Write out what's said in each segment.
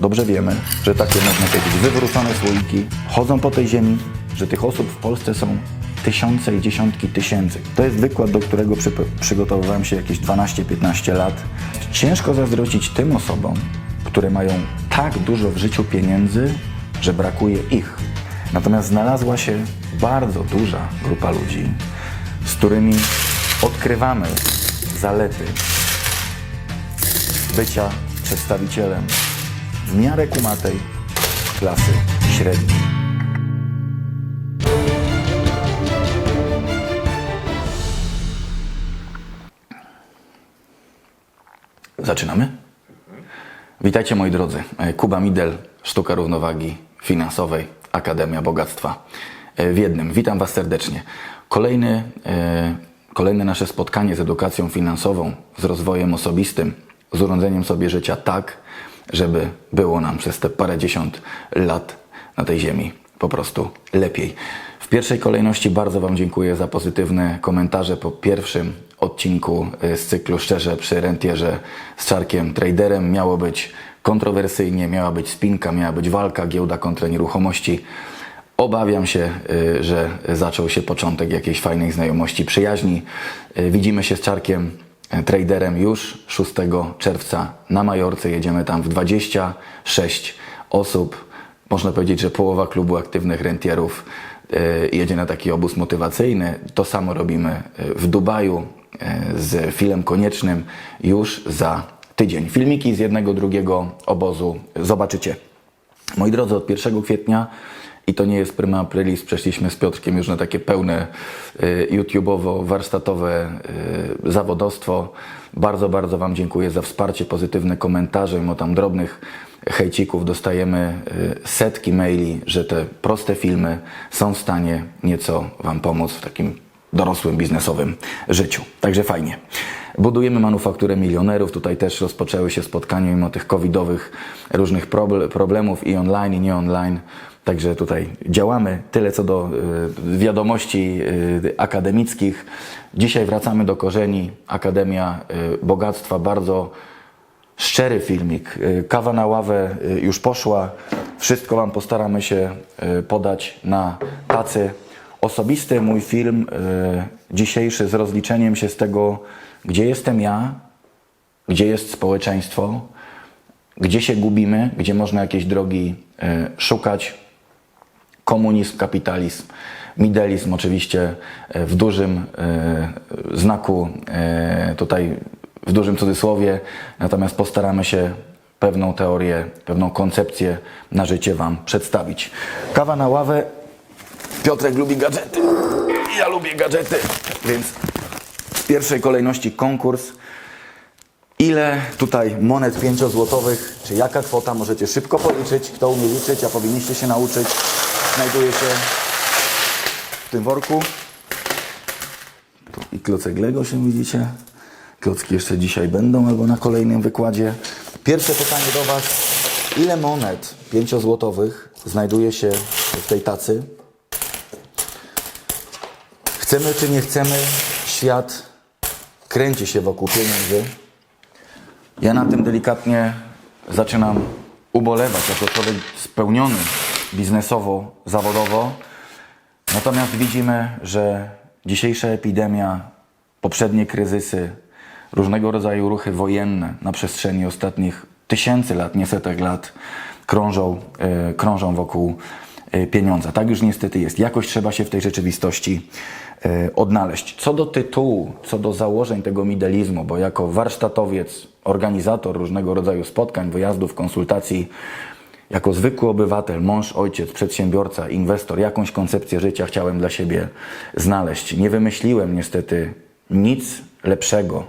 dobrze wiemy, że takie można powiedzieć wywrócone słoiki chodzą po tej ziemi, że tych osób w Polsce są tysiące i dziesiątki tysięcy. To jest wykład, do którego przy, przygotowywałem się jakieś 12-15 lat. Ciężko zazdrościć tym osobom, które mają tak dużo w życiu pieniędzy, że brakuje ich. Natomiast znalazła się bardzo duża grupa ludzi, z którymi odkrywamy zalety bycia przedstawicielem w miarę kumatej klasy średniej. Zaczynamy? Witajcie moi drodzy. Kuba Midel, Sztuka Równowagi Finansowej, Akademia Bogactwa w jednym. Witam Was serdecznie. Kolejny, e, kolejne nasze spotkanie z edukacją finansową, z rozwojem osobistym, z urządzeniem sobie życia tak, żeby było nam przez te parędziesiąt lat na tej ziemi po prostu lepiej. W pierwszej kolejności bardzo Wam dziękuję za pozytywne komentarze po pierwszym odcinku e, z cyklu Szczerze przy rentierze z Czarkiem Traderem. Miało być kontrowersyjnie, miała być spinka, miała być walka, giełda kontra nieruchomości. Obawiam się, y, że zaczął się początek jakiejś fajnej znajomości, przyjaźni. Y, Widzimy się z Czarkiem y, Traderem już 6 czerwca na Majorce. Jedziemy tam w 26 osób. Można powiedzieć, że połowa klubu aktywnych rentierów y, jedzie na taki obóz motywacyjny. To samo robimy y, w Dubaju y, z filmem koniecznym już za tydzień. Filmiki z jednego, drugiego obozu zobaczycie. Moi drodzy, od 1 kwietnia i to nie jest prima aprilis, przeszliśmy z Piotrkiem już na takie pełne y, YouTubeowo-warsztatowe y, zawodostwo. Bardzo, bardzo Wam dziękuję za wsparcie, pozytywne komentarze, mimo tam drobnych hejcików dostajemy y, setki maili, że te proste filmy są w stanie nieco Wam pomóc w takim dorosłym biznesowym życiu. Także fajnie. Budujemy manufakturę milionerów. Tutaj też rozpoczęły się spotkania mimo tych covidowych różnych proble- problemów i online, i nie online. Także tutaj działamy. Tyle co do y, wiadomości y, akademickich. Dzisiaj wracamy do korzeni. Akademia y, Bogactwa. Bardzo szczery filmik. Kawa na ławę już poszła. Wszystko Wam postaramy się podać na tacy. Osobisty mój film dzisiejszy z rozliczeniem się z tego, gdzie jestem ja, gdzie jest społeczeństwo, gdzie się gubimy, gdzie można jakieś drogi szukać. Komunizm, kapitalizm, midelizm oczywiście y, w dużym y, znaku, y, tutaj w dużym cudzysłowie, natomiast postaramy się pewną teorię, pewną koncepcję na życie Wam przedstawić. Kawa na ławę. Piotrek lubi gadżety. Ja lubię gadżety, więc w pierwszej kolejności konkurs. Ile tutaj monet pięciozłotowych, czy jaka kwota, możecie szybko policzyć. Kto umie liczyć, a powinniście się nauczyć, znajduje się w tym worku. I klocek Lego się widzicie. Klocki jeszcze dzisiaj będą albo na kolejnym wykładzie. Pierwsze pytanie do Was. Ile monet pięciozłotowych znajduje się w tej tacy? Chcemy czy nie chcemy, świat kręci się wokół pieniędzy. Ja na tym delikatnie zaczynam ubolewać jako człowiek spełniony biznesowo, zawodowo. Natomiast widzimy, że dzisiejsza epidemia, poprzednie kryzysy, różnego rodzaju ruchy wojenne na przestrzeni ostatnich tysięcy lat, nie setek lat krążą, e, krążą wokół e, pieniądza. Tak już niestety jest. Jakoś trzeba się w tej rzeczywistości e, odnaleźć. Co do tytułu, co do założeń tego midelizmu, bo jako warsztatowiec, organizator różnego rodzaju spotkań, wyjazdów, konsultacji, jako zwykły obywatel, mąż, ojciec, przedsiębiorca, inwestor, jakąś koncepcję życia chciałem dla siebie znaleźć. Nie wymyśliłem niestety nic lepszego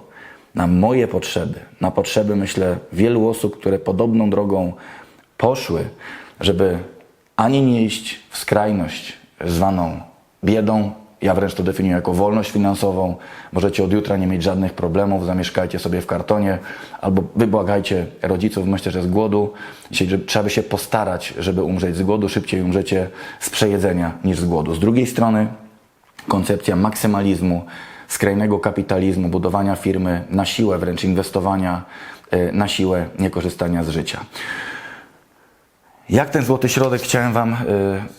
na moje potrzeby, na potrzeby, myślę, wielu osób, które podobną drogą poszły, żeby ani nie iść w skrajność zwaną biedą, ja wręcz to definiuję jako wolność finansową. Możecie od jutra nie mieć żadnych problemów, zamieszkajcie sobie w kartonie albo wybłagajcie rodziców, myślę, że z głodu. Że trzeba by się postarać, żeby umrzeć z głodu, szybciej umrzecie z przejedzenia niż z głodu. Z drugiej strony koncepcja maksymalizmu, skrajnego kapitalizmu, budowania firmy na siłę, wręcz inwestowania e, na siłę, niekorzystania z życia. Jak ten złoty środek chciałem Wam, y,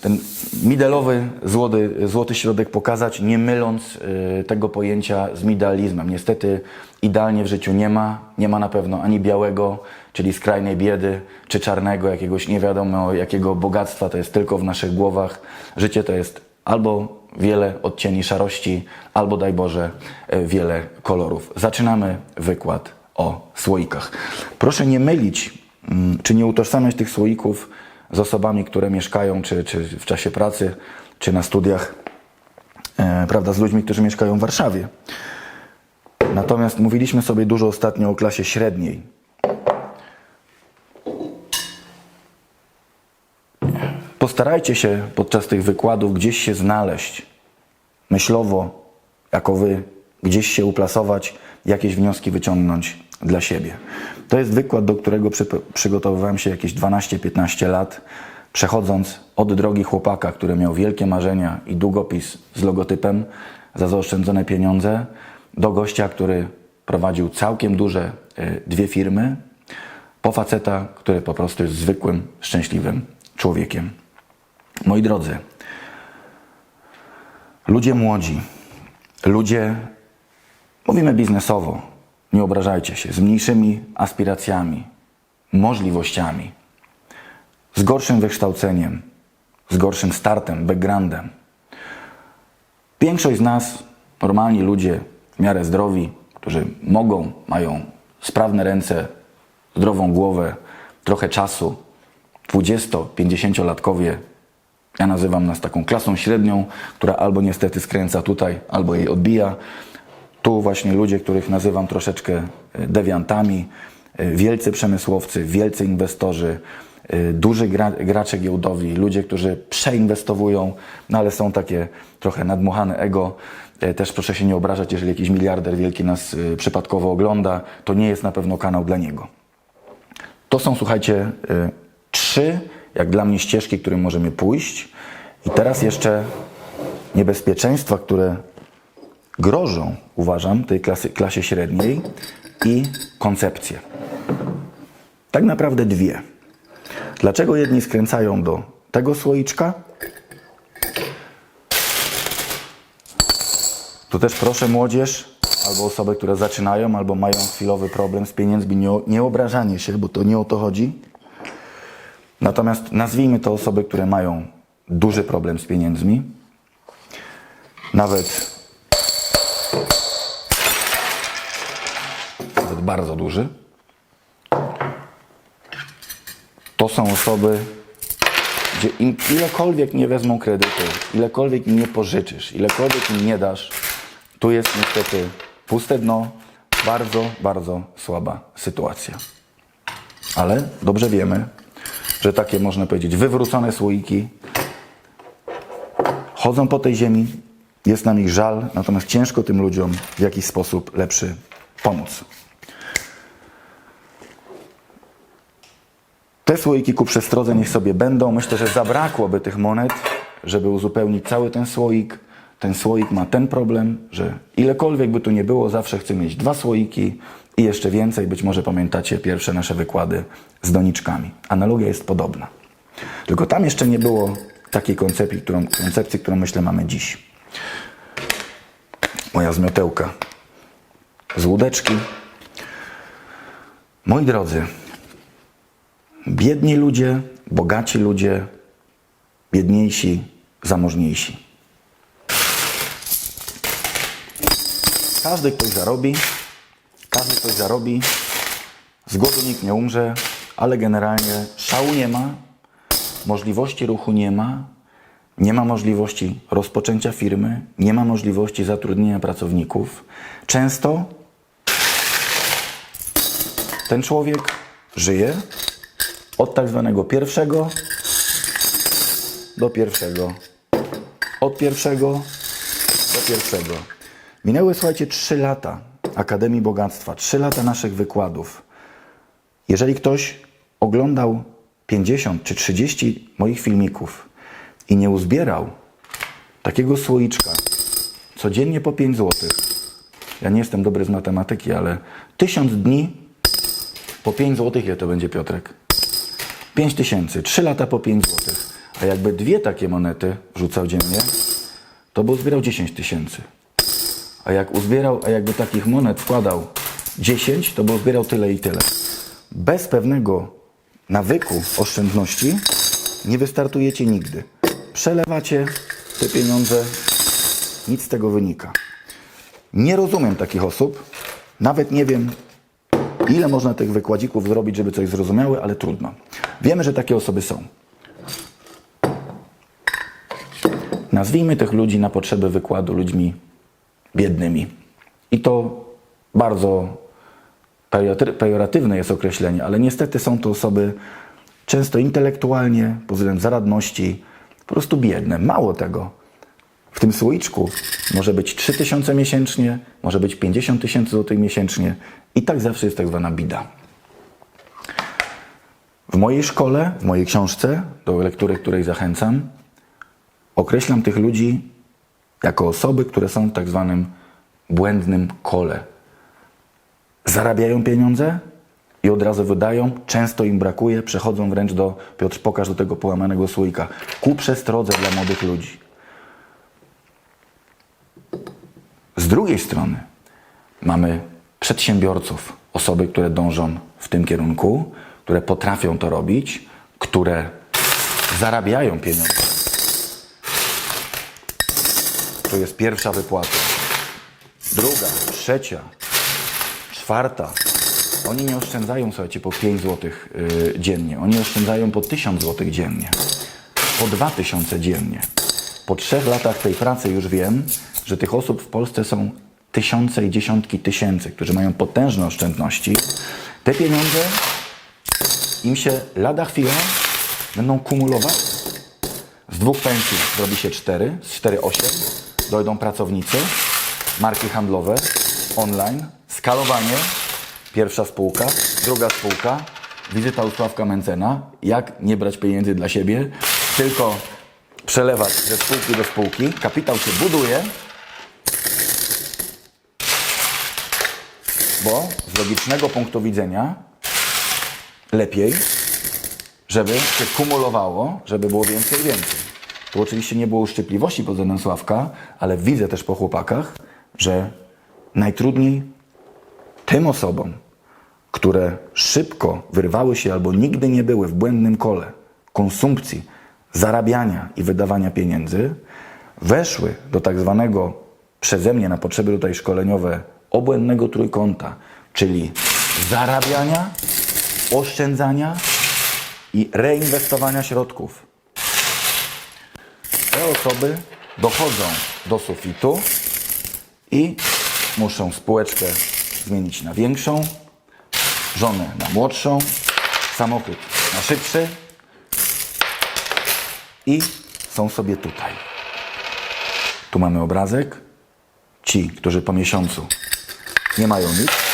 ten midelowy złoty, złoty środek pokazać, nie myląc y, tego pojęcia z idealizmem. Niestety idealnie w życiu nie ma. Nie ma na pewno ani białego, czyli skrajnej biedy, czy czarnego, jakiegoś nie wiadomo jakiego bogactwa. To jest tylko w naszych głowach. Życie to jest albo wiele odcieni szarości, albo daj Boże y, wiele kolorów. Zaczynamy wykład o słoikach. Proszę nie mylić, mm, czy nie utożsamiać tych słoików z osobami, które mieszkają, czy, czy w czasie pracy, czy na studiach, e, prawda, z ludźmi, którzy mieszkają w Warszawie. Natomiast mówiliśmy sobie dużo ostatnio o klasie średniej. Postarajcie się podczas tych wykładów gdzieś się znaleźć, myślowo, jako wy, gdzieś się uplasować, jakieś wnioski wyciągnąć dla siebie. To jest wykład, do którego przy, przygotowywałem się jakieś 12-15 lat, przechodząc od drogi chłopaka, który miał wielkie marzenia i długopis z logotypem za zaoszczędzone pieniądze, do gościa, który prowadził całkiem duże y, dwie firmy, po faceta, który po prostu jest zwykłym, szczęśliwym człowiekiem. Moi drodzy, ludzie młodzi, ludzie, mówimy biznesowo, nie obrażajcie się, z mniejszymi aspiracjami, możliwościami, z gorszym wykształceniem, z gorszym startem, backgroundem. Większość z nas, normalni ludzie, w miarę zdrowi, którzy mogą, mają sprawne ręce, zdrową głowę, trochę czasu, 20-50-latkowie, ja nazywam nas taką klasą średnią, która albo niestety skręca tutaj, albo jej odbija. Tu właśnie ludzie, których nazywam troszeczkę e, dewiantami, e, wielcy przemysłowcy, wielcy inwestorzy, e, duży gra, gracze giełdowi, ludzie, którzy przeinwestowują, no ale są takie trochę nadmuchane ego. Też proszę się nie obrażać, jeżeli jakiś miliarder wielki nas przypadkowo ogląda, to nie jest na pewno kanał dla niego. To są, słuchajcie, trzy, jak dla mnie, ścieżki, którym możemy pójść. I teraz jeszcze niebezpieczeństwa, które grożą, uważam, tej klasy, klasie średniej i koncepcje. Tak naprawdę dwie. Dlaczego jedni skręcają do tego słoiczka? Tu też proszę młodzież, albo osoby, które zaczynają, albo mają chwilowy problem z pieniędzmi, nie, nie obrażanie się, bo to nie o to chodzi. Natomiast nazwijmy to osoby, które mają duży problem z pieniędzmi, nawet, bardzo duży. To są osoby, gdzie im ilekolwiek nie wezmą kredytu, ilekolwiek im nie pożyczysz, ilekolwiek im nie dasz, tu jest niestety puste dno, bardzo, bardzo słaba sytuacja. Ale dobrze wiemy, że takie, można powiedzieć, wywrócone słoiki chodzą po tej ziemi, jest nam ich żal, natomiast ciężko tym ludziom w jakiś sposób lepszy pomóc. Te słoiki ku przestrodze niech sobie będą. Myślę, że zabrakłoby tych monet, żeby uzupełnić cały ten słoik. Ten słoik ma ten problem, że ilekolwiek by tu nie było, zawsze chcę mieć dwa słoiki i jeszcze więcej. Być może pamiętacie pierwsze nasze wykłady z doniczkami. Analogia jest podobna. Tylko tam jeszcze nie było takiej koncepcji, którą, koncepcji, którą myślę mamy dziś. Moja zmiotełka z łódeczki. Moi drodzy, Biedni ludzie, bogaci ludzie, biedniejsi, zamożniejsi. Każdy ktoś zarobi, każdy ktoś zarobi, z głodu nikt nie umrze, ale generalnie szału nie ma, możliwości ruchu nie ma, nie ma możliwości rozpoczęcia firmy, nie ma możliwości zatrudnienia pracowników. Często ten człowiek żyje od tak zwanego pierwszego do pierwszego. Od pierwszego do pierwszego. Minęły, słuchajcie, trzy lata Akademii Bogactwa, trzy lata naszych wykładów. Jeżeli ktoś oglądał 50 czy 30 moich filmików i nie uzbierał takiego słoiczka codziennie po 5 zł, ja nie jestem dobry z matematyki, ale 1000 dni po 5 zł, ile to będzie, Piotrek? 5 tysięcy, 3 lata po 5 zł. A jakby dwie takie monety wrzucał dziennie, to by uzbierał 10 tysięcy. A jak uzbierał, a jakby takich monet wkładał 10, to by uzbierał tyle i tyle. Bez pewnego nawyku oszczędności nie wystartujecie nigdy. Przelewacie te pieniądze, nic z tego wynika. Nie rozumiem takich osób. Nawet nie wiem, ile można tych wykładzików zrobić, żeby coś zrozumiały, ale trudno. Wiemy, że takie osoby są. Nazwijmy tych ludzi na potrzeby wykładu ludźmi biednymi. I to bardzo pejoraty- pejoratywne jest określenie, ale niestety są to osoby często intelektualnie, pod względem zaradności, po prostu biedne. Mało tego. W tym słoiczku może być 3 tysiące miesięcznie, może być 50 tysięcy złotych miesięcznie i tak zawsze jest tak zwana bida. W mojej szkole, w mojej książce, do lektury, której zachęcam, określam tych ludzi jako osoby, które są w tak zwanym błędnym kole. Zarabiają pieniądze i od razu wydają, często im brakuje, przechodzą wręcz do, Piotr, pokaż do tego połamanego słoika, ku przestrodze dla młodych ludzi. Z drugiej strony mamy przedsiębiorców, osoby, które dążą w tym kierunku, które potrafią to robić, które zarabiają pieniądze. To jest pierwsza wypłata. Druga, trzecia, czwarta. Oni nie oszczędzają, słuchajcie, po 5 zł yy, dziennie. Oni oszczędzają po 1000 zł dziennie. Po 2000 dziennie. Po trzech latach tej pracy już wiem, że tych osób w Polsce są tysiące i dziesiątki tysięcy, którzy mają potężne oszczędności. Te pieniądze im się lada chwila będą kumulować. Z dwóch pensji zrobi się cztery, z cztery osiem. Dojdą pracownicy, marki handlowe, online, skalowanie, pierwsza spółka, druga spółka, wizyta u Sławka Mencena, jak nie brać pieniędzy dla siebie, tylko przelewać ze spółki do spółki, kapitał się buduje, bo z logicznego punktu widzenia lepiej, żeby się kumulowało, żeby było więcej i więcej. Tu oczywiście nie było uszczypliwości pod względem Sławka, ale widzę też po chłopakach, że najtrudniej tym osobom, które szybko wyrwały się albo nigdy nie były w błędnym kole konsumpcji, zarabiania i wydawania pieniędzy, weszły do tak zwanego przeze mnie na potrzeby tutaj szkoleniowe obłędnego trójkąta, czyli zarabiania, oszczędzania i reinwestowania środków. Te osoby dochodzą do sufitu i muszą spółeczkę zmienić na większą, żonę na młodszą, samochód na szybszy i są sobie tutaj. Tu mamy obrazek. Ci, którzy po miesiącu nie mają nic.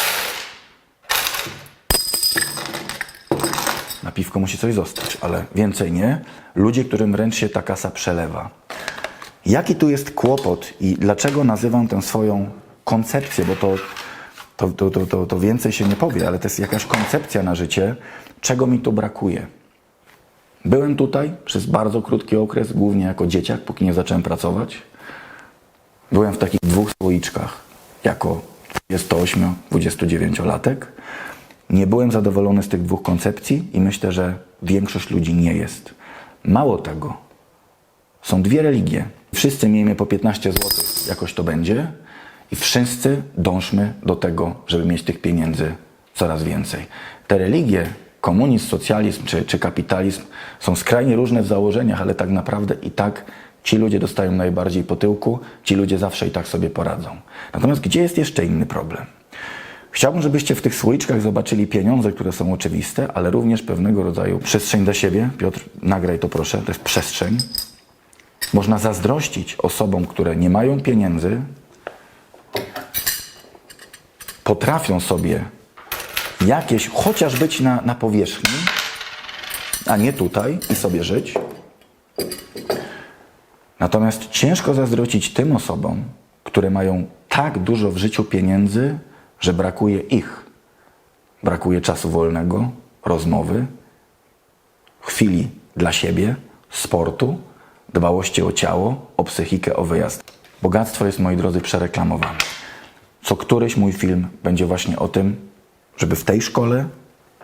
Piwko musi coś zostać, ale więcej nie. Ludzie, którym wręcz się ta kasa przelewa. Jaki tu jest kłopot i dlaczego nazywam tę swoją koncepcję, bo to, to, to, to, to, więcej się nie powie, ale to jest jakaś koncepcja na życie, czego mi tu brakuje. Byłem tutaj przez bardzo krótki okres, głównie jako dzieciak, póki nie zacząłem pracować. Byłem w takich dwóch słoiczkach jako 28-29-latek. Nie byłem zadowolony z tych dwóch koncepcji i myślę, że większość ludzi nie jest. Mało tego, są dwie religie. Wszyscy miejmy po 15 zł, jakoś to będzie, i wszyscy dążmy do tego, żeby mieć tych pieniędzy coraz więcej. Te religie, komunizm, socjalizm czy, czy kapitalizm, są skrajnie różne w założeniach, ale tak naprawdę i tak ci ludzie dostają najbardziej po tyłku, ci ludzie zawsze i tak sobie poradzą. Natomiast gdzie jest jeszcze inny problem? Chciałbym, żebyście w tych słoiczkach zobaczyli pieniądze, które są oczywiste, ale również pewnego rodzaju przestrzeń dla siebie. Piotr, nagraj to proszę, to jest przestrzeń. Można zazdrościć osobom, które nie mają pieniędzy, potrafią sobie jakieś, chociaż być na, na powierzchni, a nie tutaj i sobie żyć. Natomiast ciężko zazdrościć tym osobom, które mają tak dużo w życiu pieniędzy, że brakuje ich. Brakuje czasu wolnego, rozmowy, chwili dla siebie, sportu, dbałości o ciało, o psychikę, o wyjazd. Bogactwo jest, moi drodzy, przereklamowane. Co któryś mój film będzie właśnie o tym, żeby w tej szkole,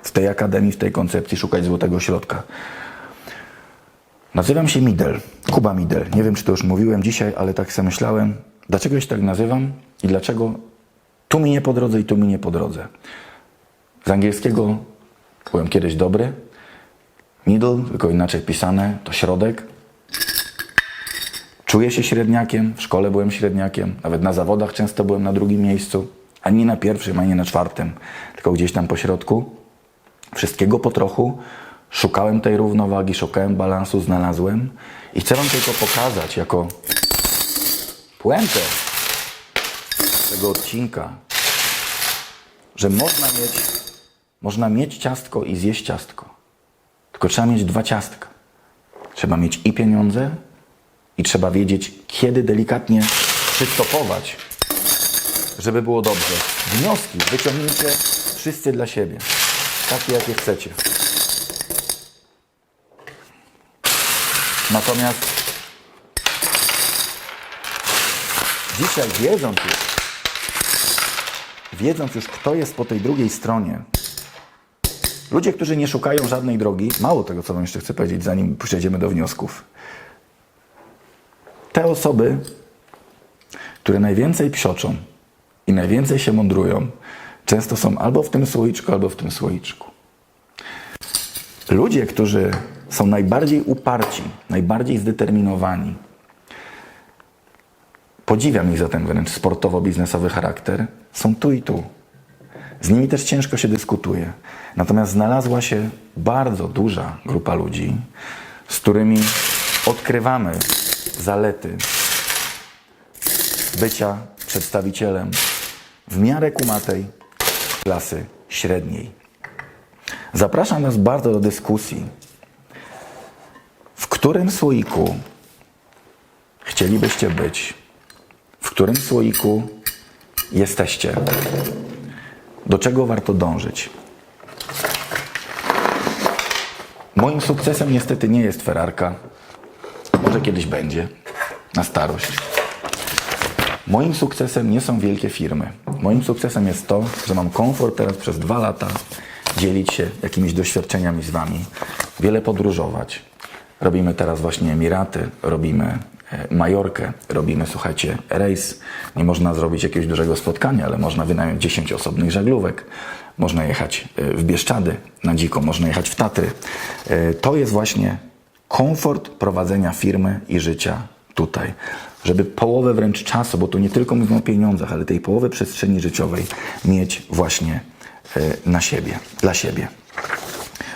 w tej akademii, w tej koncepcji szukać złotego środka. Nazywam się Midel, Kuba Midel. Nie wiem, czy to już mówiłem dzisiaj, ale tak sobie myślałem, dlaczego się tak nazywam i dlaczego tu mi nie po drodze i tu mi nie po drodze. Z angielskiego byłem kiedyś dobry. Middle, tylko inaczej pisane, to środek. Czuję się średniakiem, w szkole byłem średniakiem, nawet na zawodach często byłem na drugim miejscu, ani nie na pierwszym, ani na czwartym, tylko gdzieś tam po środku. Wszystkiego po trochu, szukałem tej równowagi, szukałem balansu, znalazłem i chcę Wam tylko pokazać jako puentę tego odcinka, że można mieć, można mieć ciastko i zjeść ciastko. Tylko trzeba mieć dwa ciastka. Trzeba mieć i pieniądze, i trzeba wiedzieć, kiedy delikatnie przystopować, żeby było dobrze. Wnioski wyciągnijcie wszyscy dla siebie. Takie, jakie chcecie. Natomiast dzisiaj wiedząc już, wiedząc już, kto jest po tej drugiej stronie, ludzie, którzy nie szukają żadnej drogi, mało tego, co wam jeszcze chcę powiedzieć, zanim przejdziemy do wniosków. Te osoby, które najwięcej psioczą i najwięcej się mądrują, często są albo w tym słoiczku, albo w tym słoiczku. Ludzie, którzy są najbardziej uparci, najbardziej zdeterminowani, podziwiam ich za ten wręcz sportowo-biznesowy charakter, są tu i tu. Z nimi też ciężko się dyskutuje. Natomiast znalazła się bardzo duża grupa ludzi, z którymi odkrywamy zalety bycia przedstawicielem w miarę kumatej klasy średniej. Zapraszam Was bardzo do dyskusji, w którym słoiku chcielibyście być, w którym słoiku jesteście, do czego warto dążyć. Moim sukcesem niestety nie jest Ferrarka, może kiedyś będzie, na starość. Moim sukcesem nie są wielkie firmy. Moim sukcesem jest to, że mam komfort teraz przez dwa lata dzielić się jakimiś doświadczeniami z Wami, wiele podróżować. Robimy teraz właśnie Emiraty, robimy Majorkę, robimy, słuchajcie, rejs. Nie można zrobić jakiegoś dużego spotkania, ale można wynająć 10 osobnych żaglówek. Można jechać e, w Bieszczady na dziko, można jechać w Tatry. E, To jest właśnie komfort prowadzenia firmy i życia tutaj. Żeby połowę wręcz czasu, bo tu nie tylko mówimy o pieniądzach, ale tej połowy przestrzeni życiowej mieć właśnie e, na siebie, dla siebie.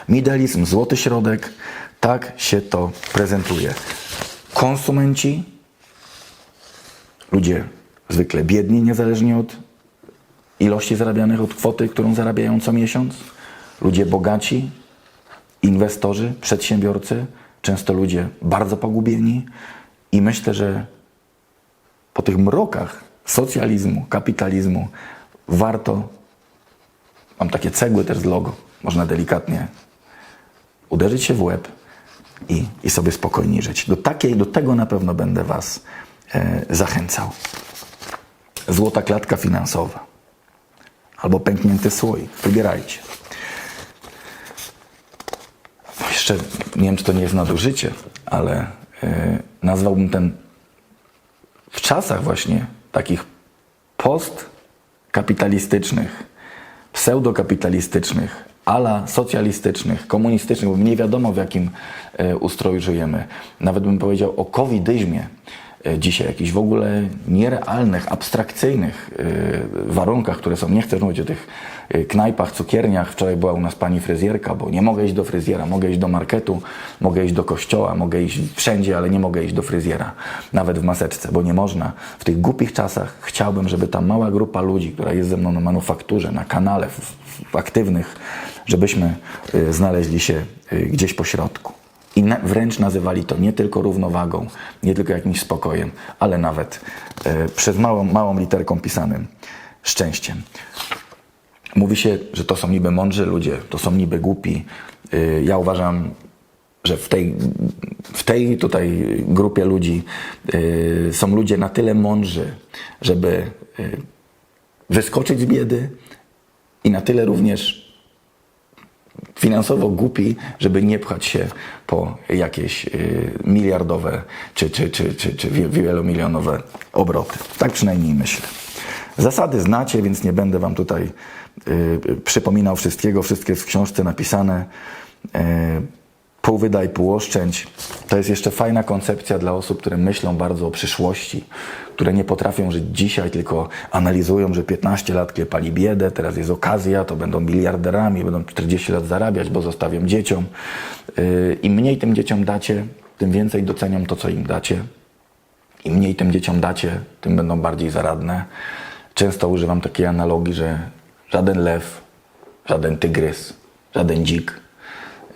Midalizm, złoty środek, tak się to prezentuje. Konsumenci, ludzie zwykle biedni, niezależnie od ilości zarabianych, od kwoty, którą zarabiają co miesiąc, ludzie bogaci, inwestorzy, przedsiębiorcy, często ludzie bardzo pogubieni i myślę, że po tych mrokach socjalizmu, kapitalizmu warto, mam takie cegły też z logo, można delikatnie uderzyć się w łeb i, i sobie spokojniej żyć. Do, takiej, do tego na pewno będę Was e, zachęcał. Złota klatka finansowa albo pęknięty słoik. Wybierajcie. jeszcze nie wiem, czy to nie jest nadużycie, ale y, nazwałbym ten w czasach właśnie takich postkapitalistycznych, pseudokapitalistycznych, ala socjalistycznych, komunistycznych, bo nie wiadomo w jakim y, ustroju żyjemy. Nawet bym powiedział o covidyzmie y, dzisiaj, jakichś w ogóle nierealnych, abstrakcyjnych y, warunkach, które są. Nie chcę mówić o tych knajpach, cukierniach. Wczoraj była u nas pani fryzjerka, bo nie mogę iść do fryzjera, mogę iść do marketu, mogę iść do kościoła, mogę iść wszędzie, ale nie mogę iść do fryzjera, nawet w maseczce, bo nie można. W tych głupich czasach chciałbym, żeby ta mała grupa ludzi, która jest ze mną na manufakturze, na kanale, w aktywnych, żebyśmy y, znaleźli się y, gdzieś po środku. I wręcz nazywali to nie tylko równowagą, nie tylko jakimś spokojem, ale nawet e, przez małą, małą literką pisanym szczęściem. Mówi się, że to są niby mądrzy ludzie, to są niby głupi. Y, ja uważam, że w tej, w tej tutaj grupie ludzi y, są ludzie na tyle mądrzy, żeby y, wyskoczyć z biedy i na tyle również finansowo głupi, żeby nie pchać się po jakieś y, miliardowe czy, czy, czy, czy, czy wie- wielomilionowe obroty. Tak przynajmniej myślę. Zasady znacie, więc nie będę Wam tutaj y, y, przypominał wszystkiego. Wszystkie w książce napisane. Y, pół wydaj, pół oszczędź. To jest jeszcze fajna koncepcja dla osób, które myślą bardzo o przyszłości, które nie potrafią żyć dzisiaj, tylko analizują, że 15 lat klepali biedę, teraz jest okazja, to będą miliarderami, będą 40 lat zarabiać, bo zostawią dzieciom. Yy, Im mniej tym dzieciom dacie, tym więcej docenią to, co im dacie. Im mniej tym dzieciom dacie, tym będą bardziej zaradne. Często używam takiej analogii, że żaden lew, żaden tygrys, żaden dzik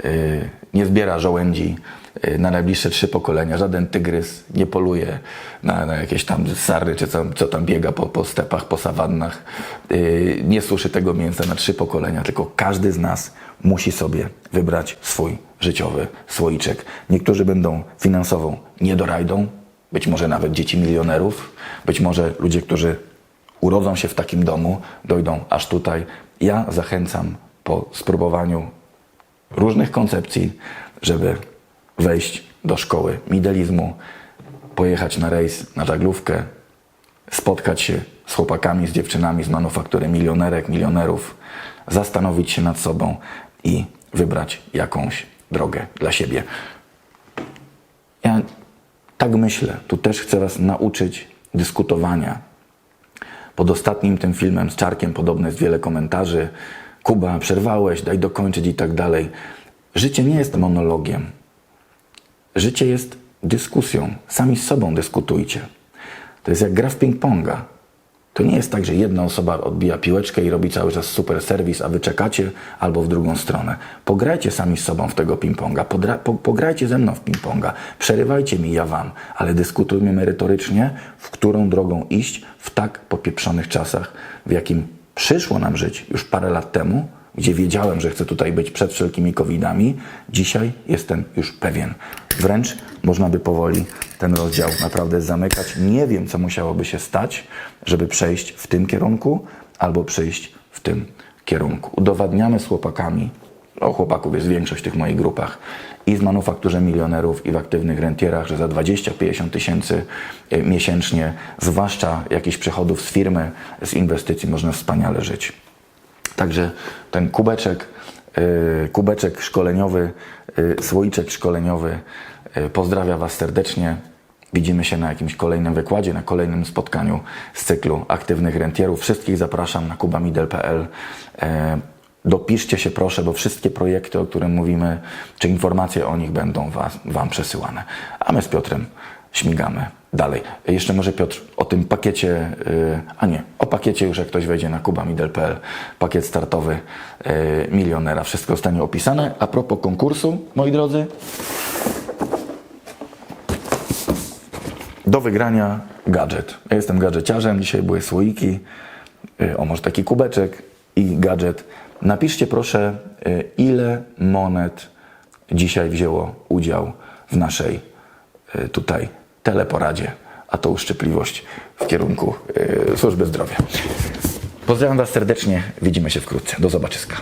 yy, nie zbiera żołędzi yy, na najbliższe trzy pokolenia. Żaden tygrys nie poluje na, na jakieś tam sarny, czy co, co tam biega po, po stepach, po sawannach. Yy, Nie suszy tego mięsa na trzy pokolenia, tylko każdy z nas musi sobie wybrać swój życiowy słoiczek. Niektórzy będą finansową niedorajdą, być może nawet dzieci milionerów, być może ludzie, którzy urodzą się w takim domu, dojdą aż tutaj. Ja zachęcam po spróbowaniu różnych koncepcji, żeby wejść do szkoły midelizmu, pojechać na rejs, na żaglówkę, spotkać się z chłopakami, z dziewczynami z manufaktury milionerek, milionerów, zastanowić się nad sobą i wybrać jakąś drogę dla siebie. Ja tak myślę. Tu też chcę Was nauczyć dyskutowania. Pod ostatnim tym filmem z Czarkiem podobne jest wiele komentarzy. Kuba, przerwałeś, daj dokończyć i tak dalej. Życie nie jest monologiem. Życie jest dyskusją. Sami z sobą dyskutujcie. To jest jak gra w ping-ponga. To nie jest tak, że jedna osoba odbija piłeczkę i robi cały czas super serwis, a wy czekacie albo w drugą stronę. Pograjcie sami z sobą w tego ping-ponga, po, pograjcie ze mną w ping-ponga, przerywajcie mi, ja wam, ale dyskutujmy merytorycznie, w którą drogą iść w tak popieprzonych czasach, w jakim przyszło nam żyć już parę lat temu, gdzie wiedziałem, że chcę tutaj być przed wszelkimi covidami, dzisiaj jestem już pewien. Wręcz można by powoli ten rozdział naprawdę zamykać. Nie wiem, co musiałoby się stać, żeby przejść w tym kierunku albo przejść w tym kierunku. Udowadniamy z chłopakami, o chłopaków jest większość w tych moich grupach, i w manufakturze milionerów, i w aktywnych rentierach, że za 20-50 tysięcy e, miesięcznie, zwłaszcza jakichś przychodów z firmy, z inwestycji, można wspaniale żyć. Także ten kubeczek, y, kubeczek szkoleniowy, y, słoiczek szkoleniowy pozdrawia Was serdecznie. Widzimy się na jakimś kolejnym wykładzie, na kolejnym spotkaniu z cyklu aktywnych rentierów. Wszystkich zapraszam na kubamidel.pl. Dopiszcie się proszę, bo wszystkie projekty, o których mówimy, czy informacje o nich będą was, Wam przesyłane. A my z Piotrem śmigamy dalej. Jeszcze może Piotr o tym pakiecie, yy, a nie, o pakiecie już jak ktoś wejdzie na kubamidel.pl, pakiet startowy yy, milionera, wszystko zostanie opisane. A propos konkursu, moi drodzy, do wygrania gadżet. Ja jestem gadżeciarzem, dzisiaj były słoiki, yy, o może taki kubeczek i gadżet. Napiszcie proszę, yy, ile monet dzisiaj wzięło udział w naszej y, tutaj teleporadzie, a to uszczypliwość w kierunku y, służby zdrowia. Pozdrawiam Was serdecznie, widzimy się wkrótce. Do zobaczyska.